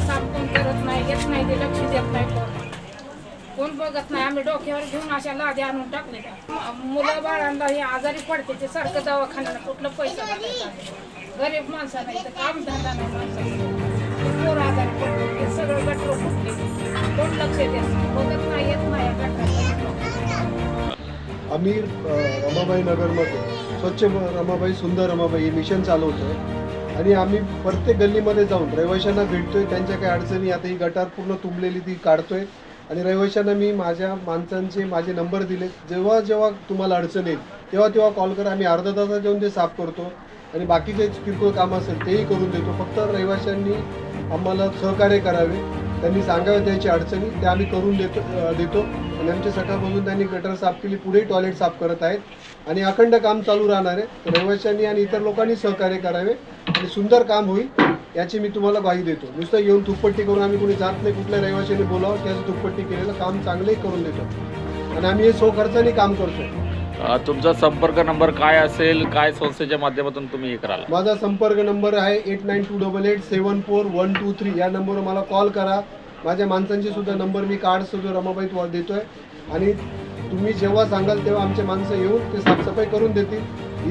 साफ कोण करत नाही येत नाही ते लक्ष देत नाही कोण. कोण बघत नाही आम्ही डोक्यावर घेऊन अशा लाद्या आणून टाकले मुलं बाळांना हे आजारी पडते ते सारखं दवाखान्याला कुठलं पैसा घालायचा गरीब माणसा नाही तर काम धंदा नाही माणसाचा पोर आजारी पडते ते सगळं गटर फुटले. कोण लक्ष देत नाही बघत नाही येत नाही गटरात आम्ही रमाबाई नगरमध्ये स्वच्छ रमाबाई सुंदर रमाबाई हे मिशन चालवतो आणि आम्ही प्रत्येक गल्लीमध्ये जाऊन रहिवाशांना भेटतोय त्यांच्या काही अडचणी आता ही गटार पूर्ण तुंबलेली ती काढतोय. आणि रहिवाशांना मी माझ्या माणसांचे माझे नंबर दिले जेव्हा जेव्हा तुम्हाला अडचण येईल तेव्हा तेव्हा कॉल करा. आम्ही अर्धा तासात येऊन ते साफ करतो. आणि बाकीचे किरकोळ काम असेल तेही करून देतो. फक्त रहिवाशांनी आम्हाला सहकार्य करावे. त्यांनी सांगावं त्याची अडचणी ते आम्ही करून देतो देतो. आणि आमच्या सकाळपासून त्यांनी गटर साफ केली पुढेही टॉयलेट साफ करत आहेत. आणि अखंड काम चालू राहणार आहे. रहिवाशांनी आणि इतर लोकांनी सहकार्य करावे आणि सुंदर काम होईल याची मी तुम्हाला ग्वाही देतो. नुसतं येऊन दुप्पट्टी करून आम्ही कोणी जात नाही कुठल्या रहिवाशांनी बोलावं त्याचं तुपपट्टी केलेलं काम चांगलंही करून देतो. आणि आम्ही हे सो खर्चाने काम करतो तुमचा संपर्क नंबर काय असेल काय संस्थेच्या माध्यमातून तुम्ही हे कराल? माझा संपर्क नंबर आहे eight nine two double eight seven four one two three. या नंबरवर मला कॉल करा. माझ्या माणसांचे सुद्धा नंबर मी कार्ड सुद्धा रमाबाई तुम्हाला देतोय. आणि तुम्ही जेव्हा सांगाल तेव्हा आमचे माणसं येऊन ते साफसफाई करून देतील.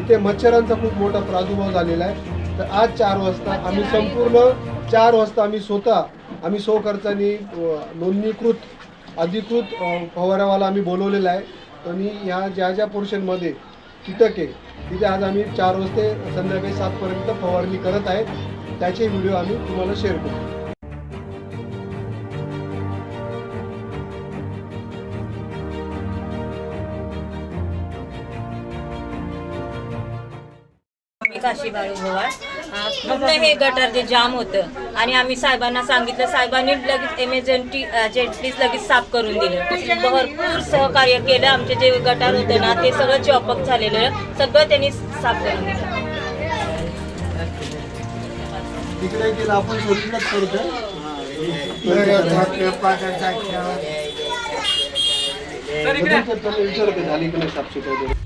इथे मच्छरांचा खूप मोठा प्रादुर्भाव झालेला आहे. तर आज चार वाजता आम्ही संपूर्ण चार वाजता आम्ही स्वतः आम्ही सो खर्चानी नोंदणीकृत अधिकृत फवारावाला आम्ही बोलवलेला आहे. आणि ह्या ज्या ज्या पोर्शनमध्ये कीटक आहे तिथे आज आम्ही चार वाजते संध्याकाळी सातपर्यंत फवारणी करत आहेत. त्याचे व्हिडिओ आम्ही तुम्हाला शेअर करू. मी काशी बाळू पूर्ण हे गटर जे जाम होतं. आणि आम्ही साहेबांना सांगितलं साहेबांनी लगेच एमर्जन्सी जेंटलीच लगेच साफ करून दिलं. भरपूर सहकार्य केलं आमचे जे गटार होतं ना ते सगळं चॉपअप झालेलं सगळं त्यांनी साफ करून दिलं. तिकडे गेलं आपण सोडूनच करतो. झाली की नाही साफसफाई